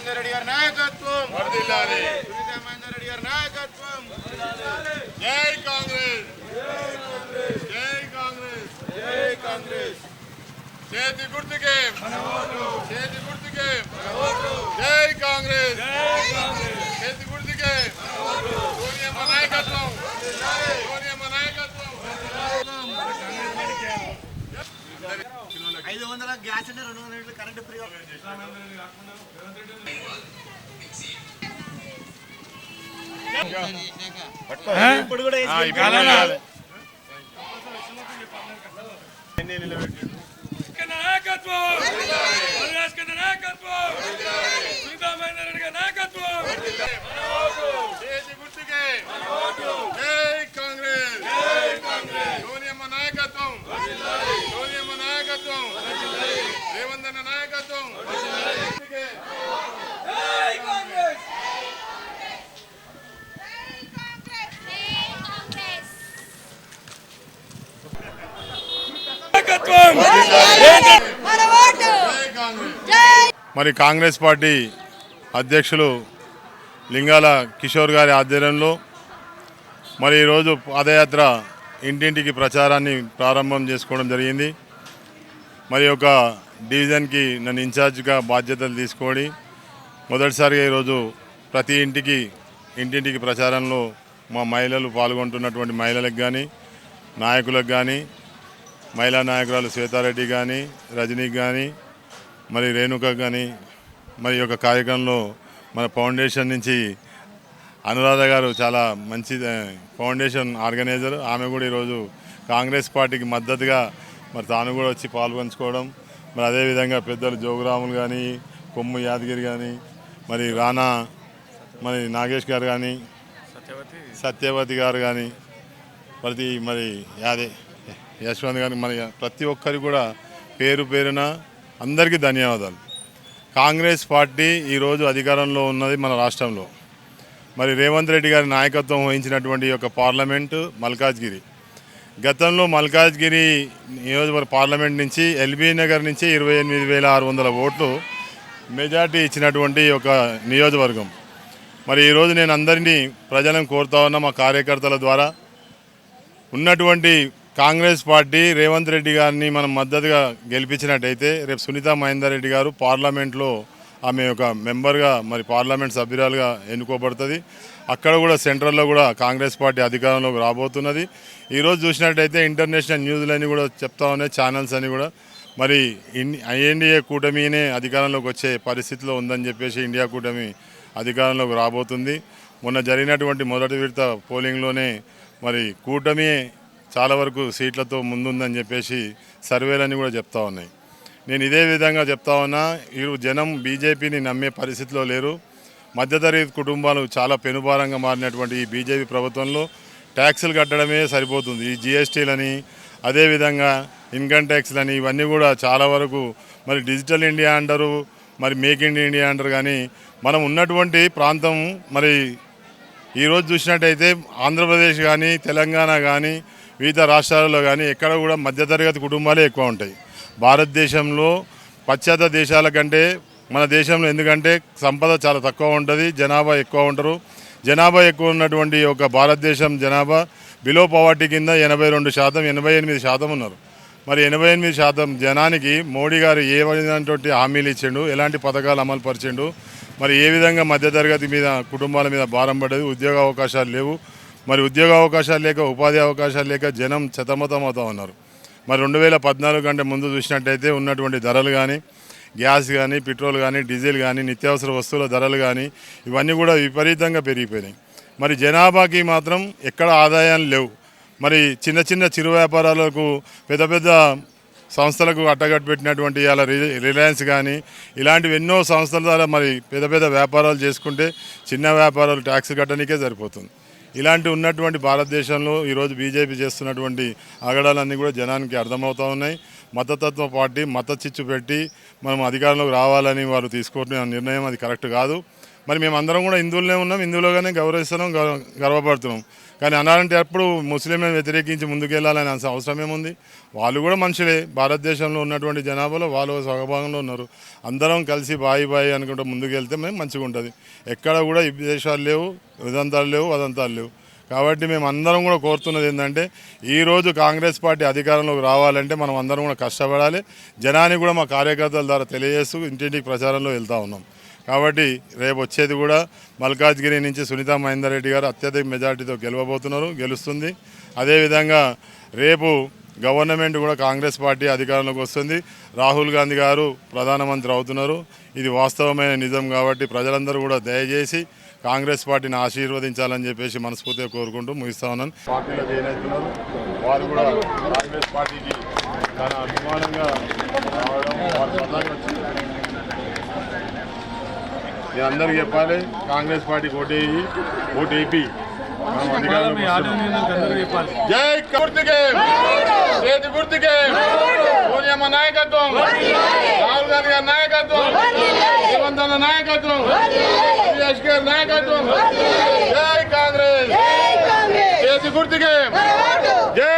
మహేందర్ రెడ్డి గారి నాయకత్వం వర్ధిల్లాలి సునీత మహేందర్ రెడ్డి గారి నాయకత్వం జై కాంగ్రెస్ జై కాంగ్రెస్ జై కాంగ్రెస్ చేతి గుర్తుకే చేతి గుర్తుకే జై కాంగ్రెస్ చేతి గుర్తుకే సోనియమ్మ నాయకత్వం సోనియమ్మ నాయకత్వం ఐదు వందల గ్యాస్ అంటే రెండు వందల లీటర్ల కరెంట్ ఫ్రీ ఇప్పుడు కూడా. నాయకత్వం నాయకత్వం నాయకత్వం మరి కాంగ్రెస్ పార్టీ అధ్యక్షులు లింగాల కిషోర్ గారి ఆధ్వర్యంలో మరి ఈరోజు పాదయాత్ర ఇంటింటికి ప్రచారాన్ని ప్రారంభం చేసుకోవడం జరిగింది. మరి ఒక డివిజన్కి నన్ను ఇన్ఛార్జ్గా బాధ్యతలు తీసుకొని మొదటిసారిగా ఈరోజు ప్రతి ఇంటికి ఇంటింటికి ప్రచారంలో మా మహిళలు పాల్గొంటున్నటువంటి మహిళలకు కానీ నాయకులకు కానీ మహిళా నాయకురాలు శ్వేతారెడ్డి కానీ రజనీకి కానీ మరి రేణుక కానీ మరి ఈ యొక్క కార్యక్రమంలో మన ఫౌండేషన్ నుంచి అనురాధ గారు చాలా మంచి ఫౌండేషన్ ఆర్గనైజర్. ఆమె కూడా ఈరోజు కాంగ్రెస్ పార్టీకి మద్దతుగా మరి తాను కూడా వచ్చి పాల్పంచుకోవడం. మరి అదేవిధంగా పెద్దలు జోగురాములు కానీ కొమ్ము యాదగిరి కానీ మరి రానా మరి నాగేష్ గారు కానీ సత్యవతి గారు కానీ ప్రతి మరి యాదే యశ్వంత్ గారికి మరి ప్రతి ఒక్కరికి కూడా పేరు పేరున అందరికీ ధన్యవాదాలు. కాంగ్రెస్ పార్టీ ఈరోజు అధికారంలో ఉన్నది మన రాష్ట్రంలో. మరి రేవంత్ రెడ్డి గారి నాయకత్వం వహించినటువంటి యొక్క పార్లమెంటు మల్కాజ్గిరి. గతంలో మల్కాజ్గిరి నియోజకవర్గ పార్లమెంట్ నుంచి ఎల్బీ నగర్ నుంచి ఇరవై ఎనిమిది వేల ఆరు వందల ఓట్లు మెజార్టీ ఇచ్చినటువంటి ఒక నియోజకవర్గం. మరి ఈరోజు నేను అందరినీ ప్రజలను కోరుతా ఉన్నా మా కార్యకర్తల ద్వారా. ఉన్నటువంటి కాంగ్రెస్ పార్టీ రేవంత్ రెడ్డి గారిని మనం మద్దతుగా గెలిపించినట్టయితే రేపు సునీత మహేందర్ రెడ్డి గారు పార్లమెంట్లో ఆమె ఒక మెంబర్గా మరి పార్లమెంట్ సభ్యురాలుగా ఎన్నుకోబడుతుంది. అక్కడ కూడా సెంట్రల్లో కూడా కాంగ్రెస్ పార్టీ అధికారంలోకి రాబోతున్నది. ఈరోజు చూసినట్టయితే ఇంటర్నేషనల్ న్యూస్లన్నీ కూడా చెప్తా ఉన్నాయి ఛానల్స్ అని కూడా. మరి ఇన్- ఎన్డీఏ కూటమినే అధికారంలోకి వచ్చే పరిస్థితిలో ఉందని చెప్పేసి ఇండియా కూటమి అధికారంలోకి రాబోతుంది. మొన్న జరిగినటువంటి మొదటి విడత పోలింగ్లోనే మరి కూటమి చాలా వరకు సీట్లతో ముందుందని చెప్పేసి సర్వేలన్నీ కూడా చెప్తా ఉన్నాయి. నేను ఇదే విధంగా చెప్తా ఉన్నా ఈ జనం బీజేపీని నమ్మే పరిస్థితిలో లేరు. మధ్యతరగతి కుటుంబాలు చాలా పెనుభారంగా మారినటువంటి ఈ బీజేపీ ప్రభుత్వంలో ట్యాక్సులు కట్టడమే సరిపోతుంది. ఈ జిఎస్టీలని అదేవిధంగా ఇన్కమ్ ట్యాక్స్లని ఇవన్నీ కూడా చాలా వరకు మరి డిజిటల్ ఇండియా అంటారు మరి మేక్ ఇన్ ఇండియా అంటారు. కానీ మనం ఉన్నటువంటి ప్రాంతం మరి ఈరోజు చూసినట్టయితే ఆంధ్రప్రదేశ్ కానీ తెలంగాణ కానీ వివిధ రాష్ట్రాలలో కానీ ఎక్కడ కూడా మధ్యతరగతి కుటుంబాలే ఎక్కువ ఉంటాయి. భారతదేశంలో పాశ్చాత్య దేశాల కంటే మన దేశంలో ఎందుకంటే సంపద చాలా తక్కువ ఉంటుంది జనాభా ఎక్కువ ఉంటారు. జనాభా ఎక్కువ ఉన్నటువంటి ఒక భారతదేశం జనాభా బిలో పవర్టీ కింద ఎనభై రెండు శాతం ఎనభై ఎనిమిది శాతం ఉన్నారు. మరి ఎనభై ఎనిమిది శాతం జనానికి మోడీ గారు ఏ విధమైనటువంటి హామీలు ఇచ్చిండు ఎలాంటి పథకాలు అమలు పరిచిండు మరి ఏ విధంగా మధ్యతరగతి మీద కుటుంబాల మీద భారం పడ్డది ఉద్యోగ అవకాశాలు లేవు మరి ఉద్యోగ అవకాశాలు లేక ఉపాధి అవకాశాలు లేక జనం చెతమతం అవుతా ఉన్నారు. మరి రెండు వేల పద్నాలుగు కంటే ముందు చూసినట్టయితే ఉన్నటువంటి ధరలు కానీ గ్యాస్ కానీ పెట్రోల్ కానీ డీజిల్ కానీ నిత్యావసర వస్తువుల ధరలు కానీ ఇవన్నీ కూడా విపరీతంగా పెరిగిపోయినాయి. మరి జనాభాకి మాత్రం ఎక్కడ ఆదాయాలు లేవు. మరి చిన్న చిన్న చిరు వ్యాపారాలకు పెద్ద పెద్ద సంస్థలకు అట్టగట్టు పెట్టినటువంటి ఇవాళ రిలయన్స్ కానీ ఇలాంటివి ఎన్నో సంస్థల ద్వారా మరి పెద్ద పెద్ద వ్యాపారాలు చేసుకుంటే చిన్న వ్యాపారాలు ట్యాక్స్ కట్టడానికే సరిపోతుంది. ఇలాంటి ఉన్నటువంటి భారతదేశంలో ఈరోజు బీజేపీ చేస్తున్నటువంటి ఆగడాలన్నీ కూడా జనానికి అర్థమవుతూ ఉన్నాయి. మతతత్వ పార్టీ మత చిచ్చు పెట్టి మనం అధికారంలోకి రావాలని వారు తీసుకుంటున్న నిర్ణయం అది కరెక్ట్ కాదు. మరి మేము అందరం కూడా హిందువులనే ఉన్నాం. హిందువులుగానే గౌరవిస్తున్నాం గర్వపడుతున్నాం. కానీ అనాలంటే అప్పుడు ముస్లింలను వ్యతిరేకించి ముందుకెళ్ళాలని అంత అవసరం ఏముంది? వాళ్ళు కూడా మనుషులే. భారతదేశంలో ఉన్నటువంటి జనాభాలో వాళ్ళు ఒక సగభాగంలో ఉన్నారు. అందరం కలిసి బాయి బాయి అనుకుంటూ ముందుకెళ్తే మేము మంచిగా ఉంటుంది ఎక్కడ కూడా ఈ దేశాలు లేవు విదంతాలు లేవు వదంతాలు లేవు. కాబట్టి మేము అందరం కూడా కోరుతున్నది ఏంటంటే ఈరోజు కాంగ్రెస్ పార్టీ అధికారంలోకి రావాలంటే మనం అందరం కూడా కష్టపడాలి. జనానికి కూడా మా కార్యకర్తల ద్వారా తెలియజేస్తూ ఇంటింటికి ప్రచారంలో వెళ్తూ ఉన్నాం. కాబట్టి రేపు వచ్చేది కూడా మల్కాజ్గిరి నుంచి సునీత మహేందర్ రెడ్డి గారు అత్యధిక మెజార్టీతో గెలవబోతున్నారు గెలుస్తుంది. అదేవిధంగా రేపు గవర్నమెంట్ కూడా కాంగ్రెస్ పార్టీ అధికారంలోకి వస్తుంది. రాహుల్ గాంధీ గారు ప్రధానమంత్రి అవుతున్నారు. ఇది వాస్తవమైన నిజం కాబట్టి ప్రజలందరూ కూడా దయచేసి కాంగ్రెస్ పార్టీని ఆశీర్వదించాలని చెప్పేసి మనస్ఫూర్తిగా కోరుకుంటూ ముగిస్తా ఉన్నాను. పార్టీలో చేయనవుతున్నారు వారు కూడా కాంగ్రెస్ పార్టీకి చాలా అభిమానంగా రావడం వారు ప్రధాని వచ్చింది నేను అందరికి చెప్పాలి కాంగ్రెస్ పార్టీకి ఓటేయి ఓటేపి. జై గుర్తుకే. చేతి గుర్తుకే. సోనియమ్మ నాయకత్వం. రాహుల్ గాంధీ గారి నాయకత్వం. రేవంత్ అన్న నాయకత్వం. అభిలాష్ గారి నాయకత్వం. జై కాంగ్రెస్. చేతి గుర్తుకే. జై